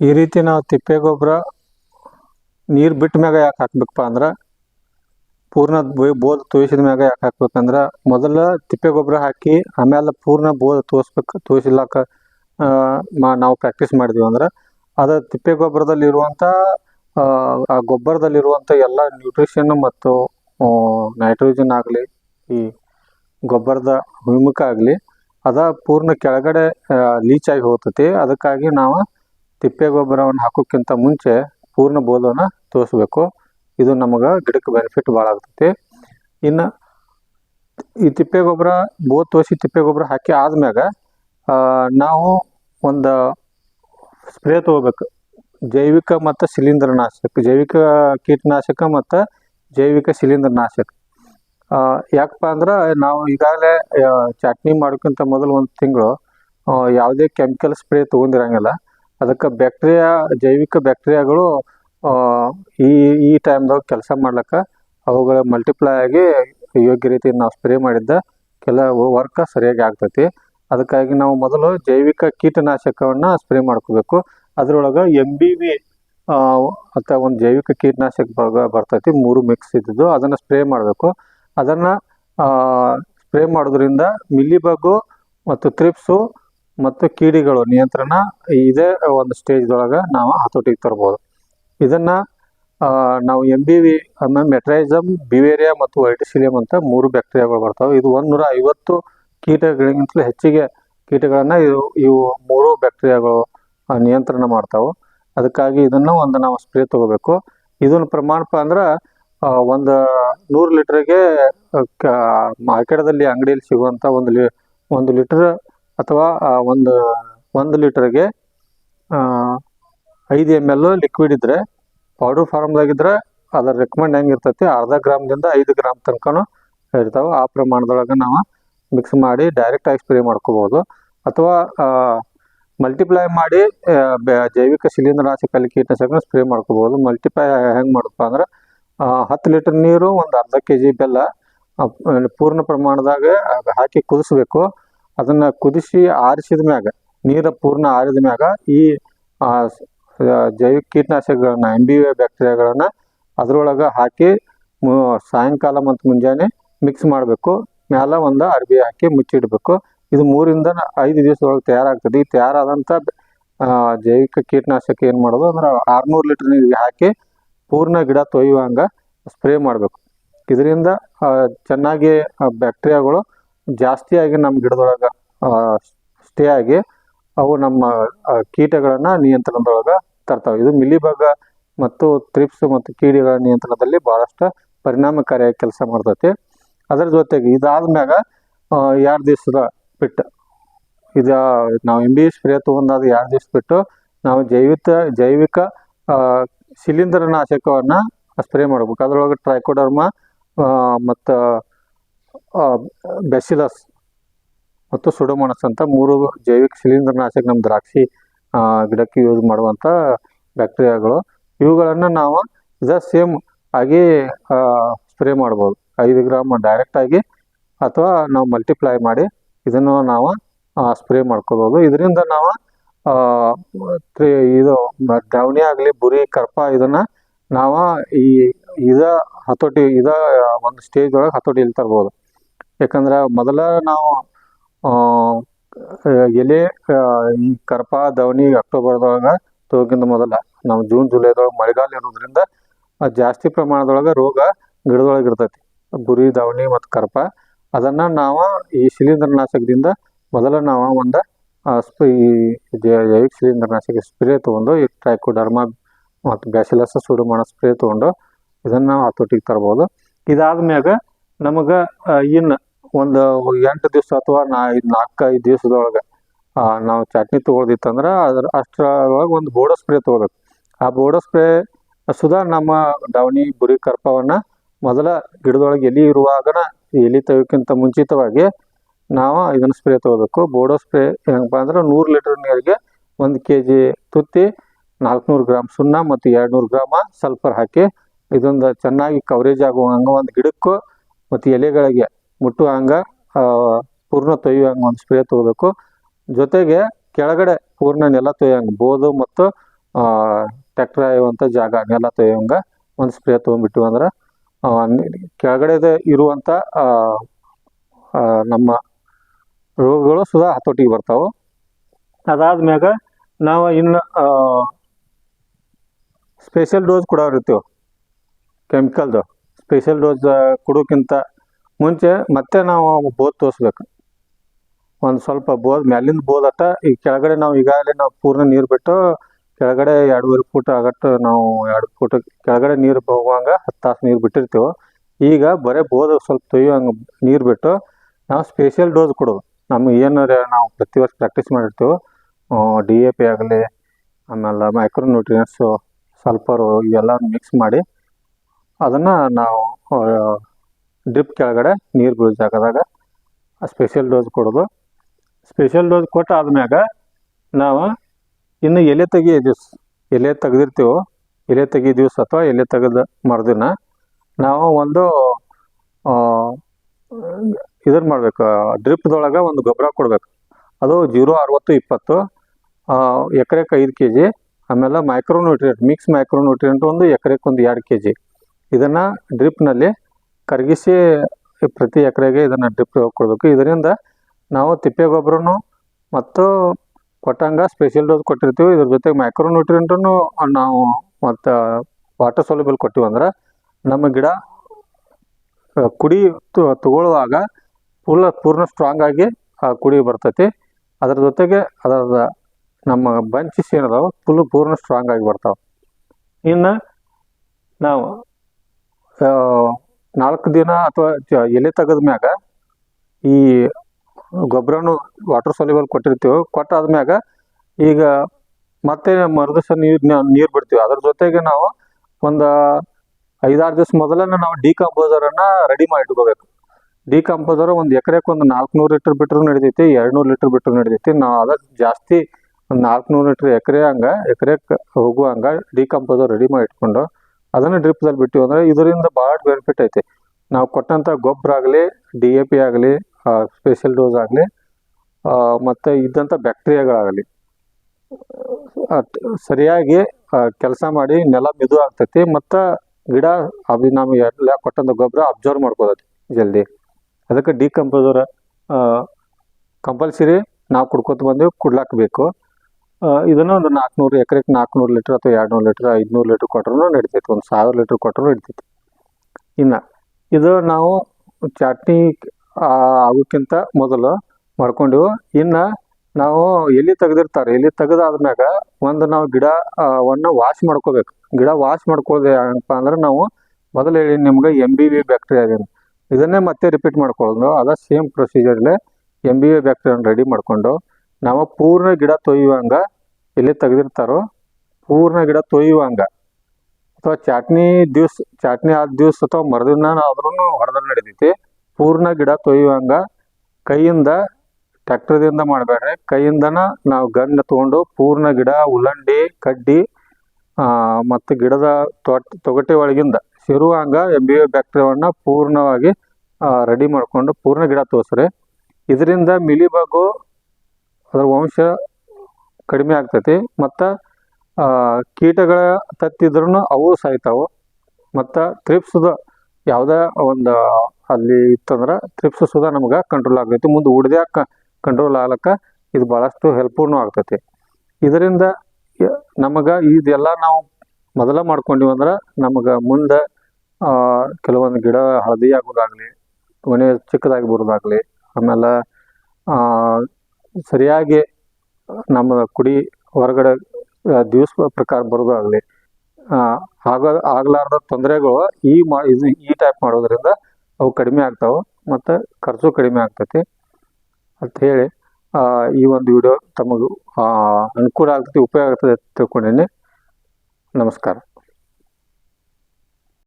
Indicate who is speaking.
Speaker 1: ಈ ರೀತಿ ನಾವು ತಿಪ್ಪೆ ಗೊಬ್ಬರ ನೀರು ಬಿಟ್ಟ ಮ್ಯಾಗ ಯಾಕೆ ಹಾಕ್ಬೇಕಪ್ಪ ಅಂದ್ರೆ ಪೂರ್ಣ ಬೋದ್ ತೋಯಿಸಿದ ಮ್ಯಾಗ ಯಾಕೆ ಹಾಕ್ಬೇಕಂದ್ರೆ ಮೊದಲ ತಿಪ್ಪೆ ಗೊಬ್ಬರ ಹಾಕಿ ಆಮೇಲೆ ಪೂರ್ಣ ಬೋದ್ ತೋರಿಸ್ಬೇಕು ತೋಯಿಸ್ಲಾಕ ಮಾ, ನಾವು ಪ್ರಾಕ್ಟೀಸ್ ಮಾಡಿದ್ವಿ ಅಂದ್ರೆ ಅದು ತಿಪ್ಪೆ ಗೊಬ್ಬರದಲ್ಲಿರುವಂಥ ಆ ಗೊಬ್ಬರದಲ್ಲಿರುವಂಥ ಎಲ್ಲ ನ್ಯೂಟ್ರಿಷನ್ ಮತ್ತು ನೈಟ್ರೋಜನ್ ಆಗಲಿ, ಈ ಗೊಬ್ಬರದ ಹುಮ್ಮುಖ ಆಗಲಿ ಅದ ಪೂರ್ಣ ಕೆಳಗಡೆ ಲೀಚಾಗಿ ಹೋಗ್ತೈತಿ. ಅದಕ್ಕಾಗಿ ನಾವು ತಿಪ್ಪೆ ಗೊಬ್ಬರವನ್ನು ಹಾಕೋಕ್ಕಿಂತ ಮುಂಚೆ ಪೂರ್ಣ ಬೋಧವನ್ನು ತೋರಿಸ್ಬೇಕು. ಇದು ನಮಗೆ ಗಿಡಕ್ಕೆ ಬೆನಿಫಿಟ್ ಭಾಳ ಆಗ್ತೈತಿ. ಇನ್ನು ಈ ತಿಪ್ಪೆ ಗೊಬ್ಬರ ಬೋ ತೋರಿಸಿ ತಿಪ್ಪೆ ಗೊಬ್ಬರ ಹಾಕಿ ಆದ್ಮ್ಯಾಗ ನಾವು ಒಂದು ಸ್ಪ್ರೇ ತೊಗೋಬೇಕು. ಜೈವಿಕ ಮತ್ತು ಶಿಲೀಂಧ್ರನಾಶಕ ಜೈವಿಕ ಕೀಟನಾಶಕ ಮತ್ತು ಜೈವಿಕ ಶಿಲೀಂಧ್ರನಾಶಕ ಯಾಕಪ್ಪ ಅಂದ್ರೆ ನಾವು ಈಗಾಗಲೇ ಚಟ್ನಿ ಮಾಡೋಕ್ಕಿಂತ ಮೊದಲು ಒಂದು ತಿಂಗಳು ಯಾವುದೇ ಕೆಮಿಕಲ್ ಸ್ಪ್ರೇ ತೊಗೊಂಡಿರಂಗಿಲ್ಲ. ಅದಕ್ಕೆ ಬ್ಯಾಕ್ಟೀರಿಯಾ, ಜೈವಿಕ ಬ್ಯಾಕ್ಟೀರಿಯಾಗಳು ಈ ಈ ಟೈಮ್ದಾಗ ಕೆಲಸ ಮಾಡ್ಲಿಕ್ಕೆ ಅವುಗಳ ಮಲ್ಟಿಪ್ಲೈ ಆಗಿ ಯೋಗ್ಯ ರೀತಿ ನಾವು ಸ್ಪ್ರೇ ಮಾಡಿದ್ದ ಕೆಲ ವರ್ಕ ಸರಿಯಾಗಿ ಆಗ್ತೈತಿ. ಅದಕ್ಕಾಗಿ ನಾವು ಮೊದಲು ಜೈವಿಕ ಕೀಟನಾಶಕವನ್ನು ಸ್ಪ್ರೇ ಮಾಡ್ಕೋಬೇಕು. ಅದರೊಳಗೆ ಎಂ ಬಿ ವಿ ಅಥವಾ ಒಂದು ಜೈವಿಕ ಕೀಟನಾಶಕ ಬರ್ತೈತಿ, ಮೂರು ಮಿಕ್ಸ್ ಇದ್ದಿದ್ದು, ಅದನ್ನು ಸ್ಪ್ರೇ ಮಾಡಬೇಕು. ಅದನ್ನು ಸ್ಪ್ರೇ ಮಾಡೋದ್ರಿಂದ ಮಿಲಿಬಗ್ಗು ಮತ್ತು ತ್ರಿಪ್ಸು ಮತ್ತು ಕೀಡಿಗಳು ನಿಯಂತ್ರಣ ಇದೇ, ಒಂದು ಸ್ಟೇಜ್ದೊಳಗೆ ನಾವು ಹತೋಟಿಗೆ ತರ್ಬೋದು. ಇದನ್ನು ನಾವು ಎಂ ಬಿ ವಿ ಆಮೇಲೆ ಮೆಟ್ರೈಸಮ್ ಬಿವೇರಿಯಾ ಮತ್ತು ವೈಟಿಸಿಲಿಯಂ ಅಂತ ಮೂರು ಬ್ಯಾಕ್ಟೀರಿಯಾಗಳು ಬರ್ತಾವೆ. ಇದು ಒಂದೂರ ಐವತ್ತು ಕೀಟಗಳಿಗಿಂತಲೂ ಹೆಚ್ಚಿಗೆ ಕೀಟಗಳನ್ನು ಇವು ಇವು ಮೂರು ಬ್ಯಾಕ್ಟೀರಿಯಾಗಳು ನಿಯಂತ್ರಣ ಮಾಡ್ತಾವೆ. ಅದಕ್ಕಾಗಿ ಇದನ್ನು ಒಂದು ನಾವು ಸ್ಪ್ರೇ ತಗೋಬೇಕು. ಇದನ್ನ ಪ್ರಮಾಣಪ ಅಂದ್ರೆ ಒಂದು ನೂರು ಲೀಟ್ರಿಗೆ ಮಾರ್ಕೆಟದಲ್ಲಿ ಅಂಗಡಿಯಲ್ಲಿ ಸಿಗುವಂಥ ಒಂದು ಲೀ, ಒಂದು ಲೀಟ್ರ್ ಅಥವಾ ಒಂದು ಒಂದು ಲೀಟರ್ಗೆ ಐದು ಎಂ ಎಲ್ ಲಿಕ್ವಿಡ್ ಇದ್ದರೆ ಪೌಡರ್ ಫಾರ್ಮ್ದಾಗಿದ್ರೆ ಅದರ ರೆಕಮೆಂಡ್ ಹೆಂಗೆ ಇರ್ತೈತಿ, ಅರ್ಧ ಗ್ರಾಮ್ದಿಂದ ಐದು ಗ್ರಾಮ್ ತನಕನೂ ಇರ್ತಾವೆ. ಆ ಪ್ರಮಾಣದೊಳಗೆ ನಾವು ಮಿಕ್ಸ್ ಮಾಡಿ ಡೈರೆಕ್ಟಾಗಿ ಸ್ಪ್ರೇ ಮಾಡ್ಕೋಬೋದು. ಅಥವಾ ಮಲ್ಟಿಪ್ಲೈ ಮಾಡಿ ಜೈವಿಕ ಶಿಲೀಂಧ್ರನಾಶಕ ಕೀಟನಾಶಕ ಸ್ಪ್ರೇ ಮಾಡ್ಕೋಬೋದು. ಮಲ್ಟಿಪ್ಲೈ ಹೆಂಗೆ ಮಾಡಪ್ಪ ಅಂದ್ರೆ ಹತ್ತು ಲೀಟರ್ ನೀರು ಒಂದು ಅರ್ಧ ಕೆ ಜಿ ಬೆಲ್ಲ ಪೂರ್ಣ ಪ್ರಮಾಣದಾಗ, ಹಾಕಿ ಕುದಿಸ್ಬೇಕು. ಅದನ್ನು ಕುದಿಸಿ ಆರಿಸಿದ ಮ್ಯಾಗ, ನೀರು ಪೂರ್ಣ ಆರಿದ ಮ್ಯಾಗ ಈ ಜೈವಿಕ ಕೀಟನಾಶಕಗಳನ್ನ ಎಂ ಬಿ ಬ್ಯಾಕ್ಟೀರಿಯಾಗಳನ್ನ ಅದರೊಳಗೆ ಹಾಕಿ ಸಾಯಂಕಾಲ ಮತ್ತು ಮುಂಜಾನೆ ಮಿಕ್ಸ್ ಮಾಡಬೇಕು. ಮ್ಯಾಲ ಒಂದು ಅರ್ಬಿ ಹಾಕಿ ಮುಚ್ಚಿಡಬೇಕು. ಇದು ಮೂರಿಂದ ಐದು ದಿವಸದೊಳಗೆ ತಯಾರಾಗ್ತದೆ. ಈ ತಯಾರಾದಂಥ ಜೈವಿಕ ಕೀಟನಾಶಕ ಏನು ಮಾಡೋದು ಅಂದ್ರೆ ಆರುನೂರು ಲೀಟ್ರ್ ನೀರಿಗೆ ಹಾಕಿ ಪೂರ್ಣ ಗಿಡ ತೊಯ್ಯುವಂಗೆ ಸ್ಪ್ರೇ ಮಾಡಬೇಕು. ಇದರಿಂದ ಚೆನ್ನಾಗಿ ಬ್ಯಾಕ್ಟೀರಿಯಾಗಳು ಜಾಸ್ತಿಯಾಗಿ ನಮ್ಮ ಗಿಡದೊಳಗೆ ಸ್ಟೇ ಆಗಿ ಅವು ನಮ್ಮ ಕೀಟಗಳನ್ನು ನಿಯಂತ್ರಣದೊಳಗೆ ತರ್ತಾವೆ. ಇದು ಮಿಲಿಬಗ ಮತ್ತು ತ್ರಿಪ್ಸ್ ಮತ್ತು ಕೀಡಿಗಳ ನಿಯಂತ್ರಣದಲ್ಲಿ ಭಾಳಷ್ಟು ಪರಿಣಾಮಕಾರಿಯಾಗಿ ಕೆಲಸ ಮಾಡ್ತೈತಿ. ಅದರ ಜೊತೆಗೆ ಇದಾದ ಇದಾದ್ಮ್ಯಾಗ ಎರಡು ದಿವಸದ ಬಿಟ್ಟು. ಇದು, ನಾವು ಎಂ ಬಿ ಸ್ಪ್ರೇ ತೊಗೊಂಡಾದ ಎರಡು ದಿವಸ ಬಿಟ್ಟು ನಾವು ಜೈವಿಕ ಜೈವಿಕ ಶಿಲೀಂಧ್ರ ಶಿಲೀಂಧ್ರನಾಶಕವನ್ನು ಸ್ಪ್ರೇ ಮಾಡ್ಬೇಕು. ಅದರೊಳಗೆ ಟ್ರೈಕೋಡರ್ಮ ಮತ್ತು ಬೆಸಿಲಸ್ ಮತ್ತು ಸುಡೋಮೋನಸ್ ಅಂತ ಮೂರು ಜೈವಿಕ ಶಿಲೀಂಧ್ರನಾಶಕ, ನಮ್ಮ ದ್ರಾಕ್ಷಿ ಗಿಡಕ್ಕೆ ಯೂಸ್ ಮಾಡುವಂಥ ಬ್ಯಾಕ್ಟೀರಿಯಾಗಳು. ಇವುಗಳನ್ನು ನಾವು ಇದ ಸೇಮ್ ಆಗಿ ಸ್ಪ್ರೇ ಮಾಡ್ಬೋದು. ಐದು ಗ್ರಾಮ್ ಡೈರೆಕ್ಟಾಗಿ ಅಥವಾ ನಾವು ಮಲ್ಟಿಪ್ಲೈ ಮಾಡಿ ಇದನ್ನು ನಾವು ಸ್ಪ್ರೇ ಮಾಡ್ಕೋಬೋದು. ಇದರಿಂದ ನಾವು ಇದು ದಾವಣಿ ಆಗಲಿ, ಬುರಿ, ಕರ್ಪ ಇದನ್ನು ನಾವು ಈ, ಇದ ಹತೋಟಿ, ಇದ ಒಂದು ಸ್ಟೇಜ್ ಒಳಗೆ ಹತೋಟಿಯಲ್ಲಿ ತರ್ಬೋದು. ಯಾಕಂದ್ರೆ ಮೊದಲ ನಾವು ಎಲೆ ಈ ಕರ್ಪ, ದವಣಿ, ಅಕ್ಟೋಬರ್ದೊಳಗ ತಗೋಕ್ಕಿಂತ ಮೊದಲ, ನಾವು ಜೂನ್, ಜುಲೈದೊಳಗೆ ಮಳೆಗಾಲ ಇರೋದ್ರಿಂದ ಜಾಸ್ತಿ ಪ್ರಮಾಣದೊಳಗೆ ರೋಗ ಗಿಡದೊಳಗೆ ಇರ್ತೈತಿ. ಗುರಿ ದವಣಿ ಮತ್ತು ಕರ್ಪ, ಅದನ್ನು ನಾವು ಈ ಶಿಲೀಂಧ್ರನಾಶಕದಿಂದ ಮೊದಲ ನಾವು ಒಂದು ಈ ಜೈವಿಕ ಶಿಲೀಂಧ್ರನಾಶಕ ಸ್ಪ್ರೇ ತೊಗೊಂಡು, ಈ ಟ್ರೈಕೋಡರ್ಮ ಮತ್ತು ಗ್ಯಾಸಿಲೆಸ್ ಸುಡು ಮಾಡೋ ಸ್ಪ್ರೇ ತೊಗೊಂಡು ಇದನ್ನು ನಾವು ಹತೋಟಿಗೆ ತರ್ಬೋದು. ಇದಾದ್ಮ್ಯಾಗ ನಮಗೆ ಇನ್ನು ಒಂದು ಎಂಟು ದಿವಸ ಅಥವಾ ನಾ ನಾಲ್ಕು ಐದು ದಿವಸದೊಳಗೆ ನಾವು ಚಟ್ನಿ ತೊಗೊಳ್ದಿತ್ತಂದ್ರೆ ಅದ್ರ ಅಷ್ಟರೊಳಗೆ ಒಂದು ಬೋಡೋ ಸ್ಪ್ರೇ ತೊಗೋಬೇಕು ಆ ಬೋಡೋ ಸ್ಪ್ರೇ ಸುದಾ ನಮ್ಮ ದಾವಣಿ, ಬುರಿ ಕರ್ಪವನ್ನು ಮೊದಲ ಗಿಡದೊಳಗೆ ಎಲೆ ಇರುವಾಗನ ಎಲೆ ತೆಗೋಕ್ಕಿಂತ ಮುಂಚಿತವಾಗಿ ನಾವು ಇದನ್ನು ಸ್ಪ್ರೇ ತೊಗೋಬೇಕು ಬೋಡೋ ಸ್ಪ್ರೇ ಏನಪ್ಪ ಅಂದ್ರೆ ನೂರು ಲೀಟರ್ ನೀರಿಗೆ ಒಂದು ಕೆ ಜಿ ತುತ್ತಿ, ನಾಲ್ಕುನೂರು ಗ್ರಾಮ್ ಸುಣ್ಣ ಮತ್ತು ಎರಡು ನೂರು ಗ್ರಾಮ ಸಲ್ಫರ್ ಹಾಕಿ ಇದೊಂದು ಚೆನ್ನಾಗಿ ಕವರೇಜ್ ಆಗುವಂಗೆ ಒಂದು ಗಿಡಕ್ಕೂ ಮತ್ತು ಎಲೆಗಳಿಗೆ ಮುಟ್ಟುವಂಗೆ ಅಂಗ ಪೂರ್ಣ ತೊಯ್ಯುವಂಗೆ ಒಂದು ಸ್ಪ್ರೇ ತಗೋಬೇಕು. ಜೊತೆಗೆ ಕೆಳಗಡೆ ಪೂರ್ಣ ನೆಲ ತೊಯ್ಯಂಗೆ ಬೋದು ಮತ್ತು ಟ್ಯಾಕ್ಟರ್ ಆಯುವಂಥ ಜಾಗ ನೆಲ ತೊಯ್ಯೋಂಗ ಒಂದು ಸ್ಪ್ರೇ ತೊಗೊಂಡ್ಬಿಟ್ಟು ಅಂದ್ರೆ ಕೆಳಗಡೆ ಇರುವಂಥ ನಮ್ಮ ರೋಗಗಳು ಸುಧಾ ಹತೋಟಿಗೆ ಬರ್ತಾವೆ. ಅದಾದ್ಮ್ಯಾಗ ನಾವು ಇನ್ನು ಸ್ಪೆಷಲ್ ಡೋಸ್ ಕೊಡೋರಿರ್ತೀವಿ. ಕೆಮಿಕಲ್ದು ಸ್ಪೆಷಲ್ ಡೋಸ್ ಕೊಡೋಕ್ಕಿಂತ ಮುಂಚೆ ಮತ್ತೆ ನಾವು ಬೋದ್ ತೋರಿಸ್ಬೇಕು. ಒಂದು ಸ್ವಲ್ಪ ಬೋದ್, ಮ್ಯಾಲಿಂದ ಬೋದಟ್ಟ ಈ ಕೆಳಗಡೆ ನಾವು ಈಗಾಗಲೇ ನಾವು ಪೂರ್ಣ ನೀರು ಬಿಟ್ಟು ಕೆಳಗಡೆ ಎರಡೂವರೆ ಫೂಟ್ ಆಗಟ್ಟು ನಾವು ಎರಡು ಫೂಟ್ ಕೆಳಗಡೆ ನೀರು ಹೋಗುವಂಗ ಹತ್ತು ತಾಸು ನೀರು ಬಿಟ್ಟಿರ್ತೀವಿ, ಈಗ ಬರೀ ಬೋದ್ ಸ್ವಲ್ಪ ತೊಯ್ಯುವಂಗೆ ನೀರು ಬಿಟ್ಟು ನಾವು ಸ್ಪೆಷಲ್ ಡೋಸ್ ಕೊಡೋದು. ನಮ್ಗೆ ಏನಾರ ನಾವು ಪ್ರತಿ ವರ್ಷ ಪ್ರಾಕ್ಟೀಸ್ ಮಾಡಿರ್ತೀವಿ ಡಿ ಎ ಪಿ ಆಗಲಿ, ಆಮೇಲೆ ಮೈಕ್ರೋ ನ್ಯೂಟ್ರಿಯನ್ಸು ಸಲ್ಫರು ಇವೆಲ್ಲ ಮಿಕ್ಸ್ ಮಾಡಿ ಅದನ್ನು ನಾವು ಡ್ರಿಪ್ ಕೆಳಗಡೆ ನೀರು ಬೀಳೋ ಜಾಗದಾಗ ಆ ಸ್ಪೆಷಲ್ ಡೋಸ್ ಕೊಡೋದು. ಸ್ಪೆಷಲ್ ಡೋಸ್ ಕೊಟ್ಟು ಆದ್ಮ್ಯಾಗ ನಾವು ಇನ್ನು ಎಲೆ ತೆಗಿ ದಿವ್ಸ, ಎಲೆ ತೆಗೆದಿರ್ತೀವೋ, ಎಲೆ ತೆಗಿ ದಿವ್ಸ ಅಥವಾ ಎಲೆ ತೆಗೆದ ಮರುದಿನ ನಾವು ಒಂದು ಇದನ್ನು ಮಾಡಬೇಕು. ಡ್ರಿಪ್ದೊಳಗೆ ಒಂದು ಗೊಬ್ಬರ ಕೊಡಬೇಕು. ಅದು ಜೀರೋ ಅರವತ್ತು ಇಪ್ಪತ್ತು ಎಕರೆಗೆ ಐದು ಕೆ ಜಿ ಆಮೇಲೆ micro nutrient mix micro nutrient ಒಂದು ಎಕರೆಕ್ಕೆ ಒಂದು ಎರಡು ಕೆ ಜಿ ಇದನ್ನು ಡ್ರಿಪ್ನಲ್ಲಿ ಕರಗಿಸಿ ಪ್ರತಿ ಎಕರೆಗೆ ಇದನ್ನು ಡ್ರಿಪ್ ಕೊಡಬೇಕು. ಇದರಿಂದ ನಾವು ತಿಪ್ಪೆ ಗೊಬ್ಬರನು ಮತ್ತು ಕೊಟ್ಟಂಗ ಸ್ಪೆಷಲ್ ಡೋಸ್ ಕೊಟ್ಟಿರ್ತೀವಿ. ಇದ್ರ ಜೊತೆಗೆ ಮೈಕ್ರೋ ನ್ಯೂಟ್ರಿಯೆಂಟನ್ನು ನಾವು ಮತ್ತು ವಾಟರ್ ಸೌಲಭ್ಯ ಕೊಟ್ಟಿವಿ ಅಂದ್ರೆ ನಮ್ಮ ಗಿಡ ಕುಡಿ ತಗೊಳ್ಳುವಾಗ ಪೂರ್ಣ ಪೂರ್ಣ ಸ್ಟ್ರಾಂಗ್ ಆಗಿ ಆ ಕುಡಿ ಬರ್ತೈತಿ. ಅದ್ರ ಜೊತೆಗೆ ಅದರ ನಮ್ಮ ಬಂಚಿಸ್ ಏನದಾವ ಫುಲ್ ಪೂರ್ಣ ಸ್ಟ್ರಾಂಗ್ ಆಗಿ ಬರ್ತಾವೆ. ಇನ್ನು ನಾವು ನಾಲ್ಕು ದಿನ ಅಥವಾ ಎಲೆ ತೆಗೆದ ಮ್ಯಾಗ ಈ ಗೊಬ್ಬರನು ವಾಟರ್ ಸೊಲ್ಯೂಬಲ್ ಕೊಟ್ಟಿರ್ತೀವಿ ಕೊಟ್ಟಾದ್ಮ್ಯಾಗ ಈಗ ಮತ್ತೆ ಮರುದಿವಸ ನೀರು ನೀರು ಬಿಡ್ತೀವಿ. ಅದ್ರ ಜೊತೆಗೆ ನಾವು ಒಂದು ಐದಾರು ದಿವಸ ಮೊದಲನೇ ನಾವು ಡಿಕಂಪೋಸರನ್ನು ರೆಡಿ ಮಾಡಿ ಇಟ್ಕೋಬೇಕು ಡಿಕಂಪೋಸರ್ ಒಂದು ಎಕರೆಗೆ ಒಂದು ನಾಲ್ಕುನೂರು ಲೀಟ್ರ್ ಬಿಟ್ಟರು ನಡಿತೈತಿ, ಎರಡುನೂರು ಲೀಟ್ರ್ ಬಿಟ್ಟರು ನಡಿತೈತಿ. ನಾವು ಅದಕ್ಕೆ ಜಾಸ್ತಿ ಒಂದು ನಾಲ್ಕುನೂರು ಲೀಟ್ರ್ ಎಕರೆ ಹಂಗೆ ಎಕರೆಗೆ ಹೋಗುವಂಗ ಡಿಕಂಪೋಸರ್ ರೆಡಿ ಮಾಡಿ ಇಟ್ಕೊಂಡು ಅದನ್ನು ಡ್ರಿಪ್ದಲ್ಲಿ ಬಿಟ್ಟಿವಿ ಅಂದರೆ ಇದರಿಂದ ಭಾಳ ಬೆನಿಫಿಟ್ ಐತಿ. ನಾವು ಕೊಟ್ಟಂಥ ಗೊಬ್ಬರ ಆಗಲಿ ಡಿ ಎ ಪಿ ಆಗಲಿ ಸ್ಪೆಷಲ್ ಡೋಸ್ ಆಗಲಿ ಮತ್ತು ಇದ್ದಂಥ ಬ್ಯಾಕ್ಟೀರಿಯಾಗಳಾಗಲಿ ಸರಿಯಾಗಿ ಕೆಲಸ ಮಾಡಿ ನೆಲ ಮೆದು ಆಗ್ತೈತಿ ಮತ್ತು ಗಿಡ ಅಬ್ ನಾವು ಎಲ್ಲ ಕೊಟ್ಟಂಥ ಗೊಬ್ಬರ ಅಬ್ಸರ್ವ್ ಮಾಡ್ಕೋತೈತಿ ಜಲ್ದಿ. ಅದಕ್ಕೆ ಡಿಕಂಪೋಸರ್ ಕಂಪಲ್ಸರಿ ನಾವು ಕುಡ್ಕೊತ ಬಂದು ಕುಡ್ಲಾಕ್ ಬೇಕು. ಇದನ್ನು ಒಂದು ನಾಲ್ಕುನೂರು ಎಕರೆಗೆ ನಾಲ್ಕುನೂರು ಲೀಟ್ರ್ ಅಥವಾ ಎರಡು ನೂರು ಲೀಟ್ರ್, ಐದುನೂರು ಲೀಟ್ರ್ ಕೊಟ್ರೂ ನಡೀತೈತಿ, ಒಂದು ಸಾವಿರ ಲೀಟ್ರ್ ಕೊಟ್ಟರು ನಡೀತೈತಿ. ಇನ್ನು, ಇದು ನಾವು ಚಟ್ನಿ ಆಗೋಕ್ಕಿಂತ ಮೊದಲು ಮಾಡ್ಕೊಂಡೆವು. ಇನ್ನು ನಾವು ಎಲ್ಲಿ ತೆಗೆದಿರ್ತಾರೆ ಎಲ್ಲಿ ತೆಗೆದಾದ್ಮ್ಯಾಗ ಒಂದು ನಾವು ಗಿಡ ವನ್ನು ವಾಶ್ ಮಾಡ್ಕೋಬೇಕು. ಗಿಡ ವಾಶ್ ಮಾಡ್ಕೊಳ್ಳೋದು ಏನಪ್ಪ ಅಂದ್ರೆ ನಾವು ಮೊದಲು ಹೇಳಿ ನಿಮ್ಗೆ ಎಂ ಬಿ ವಿ ಬ್ಯಾಕ್ಟೀರಿಯಾ ಇದೆ ಇದನ್ನೇ ಮತ್ತೆ ರಿಪೀಟ್ ಮಾಡ್ಕೊಳ್ಳೋದು ಅದ ಸೇಮ್ ಪ್ರೊಸೀಜರ್ಲೆ ಎಂ ಬಿ ವಿ ಬ್ಯಾಕ್ಟೀರಿಯಾನ ರೆಡಿ ಮಾಡಿಕೊಂಡು ನಾವು ಪೂರ್ಣ ಗಿಡ ತೊಯ್ಯುವಂಗ ಎಲ್ಲಿ ತೆಗೆದಿರ್ತಾರೋ, ಪೂರ್ಣ ಗಿಡ ತೊಯ್ಯುವಂಗ ಅಥವಾ ಚಾಟ್ನಿ ದಿವ್ಸ, ಚಾಟ್ನಿ ಆದ ದಿವ್ಸ ಅಥವಾ ಮರದಿನ ಆದ್ರೂ ಹೊಡೆದ್ರೆ ನಡಿತೈತಿ. ಪೂರ್ಣ ಗಿಡ ತೊಯ್ಯುವಂಗ ಕೈಯಿಂದ ಟ್ಯಾಕ್ಟರ್ದಿಂದ ಮಾಡಬೇಡ್ರಿ ಕೈಯಿಂದನ ನಾವು ಗಂಡ ತೊಗೊಂಡು ಪೂರ್ಣ ಗಿಡ, ಉಲ್ಲಂಡಿ, ಕಡ್ಡಿ ಮತ್ತು ಗಿಡದ ತೊಟ್, ತೊಗಟೆ ಒಳಗಿಂದ ಸಿರುವಾಂಗ ಬಿ ಬ್ಯಾಕ್ಟೀರಿಯಾವನ್ನ ಪೂರ್ಣವಾಗಿ ರೆಡಿ ಮಾಡಿಕೊಂಡು ಪೂರ್ಣ ಗಿಡ ತೋರಿಸ್ರಿ. ಇದರಿಂದ ಮಿಲಿಬಗ್ಗು ಅದರ ವಂಶ ಕಡಿಮೆ ಆಗ್ತೈತಿ. ಮತ್ತು ಕೀಟಗಳ ತತ್ತಿದ್ರೂ ಅವು ಸಾಯ್ತಾವು. ಮತ್ತು ತ್ರಿಪ್ಸದ ಯಾವುದೇ ಒಂದು, ಅಲ್ಲಿ ಇತ್ತಂದ್ರೆ ತ್ರಿಪ್ಸು ಸುದ ನಮ್ಗೆ ಕಂಟ್ರೋಲ್ ಆಗ್ತೈತಿ. ಮುಂದೆ ಉಡ್ದ್ಯಾಕ ಕಂಟ್ರೋಲ್ ಆಗ್ಲಕ್ಕ ಇದು ಭಾಳಷ್ಟು ಹೆಲ್ಪ್ಫುಲ್ನು ಆಗ್ತೈತಿ. ಇದರಿಂದ ನಮಗೆ ಇದೆಲ್ಲ ನಾವು ಮೊದಲ ಮಾಡ್ಕೊಂಡಿವಿ ಅಂದ್ರೆ ನಮಗೆ ಮುಂದೆ ಕೆಲವೊಂದು ಗಿಡ ಹಳದಿ ಆಗೋದಾಗಲಿ, ಮನೆ ಚಿಕ್ಕದಾಗಿ ಬರೋದಾಗಲಿ, ಆಮೇಲೆ ಸರಿಯಾಗಿ ನಮ್ಮ ಕುಡಿ ಹೊರಗಡೆ ದಿವಸ ಪ್ರಕಾರ ಬರೋದಾಗಲಿ ಆಗ, ಆಗ್ಲಾರ್ದ ತೊಂದರೆಗಳು ಈ ಮಾ, ಇದು ಈ ಟೈಪ್ ಮಾಡೋದ್ರಿಂದ ಅವು ಕಡಿಮೆ ಆಗ್ತಾವೆ ಮತ್ತು ಖರ್ಚು ಕಡಿಮೆ ಆಗ್ತೈತಿ ಅಂತ ಹೇಳಿ ಈ ಒಂದು ವಿಡಿಯೋ ತಮಗೂ ಅನುಕೂಲ ಆಗ್ತೈತಿ, ಉಪಯೋಗ ಆಗ್ತದೆ ತಿಳ್ಕೊಂಡೀನಿ ನಮಸ್ಕಾರ.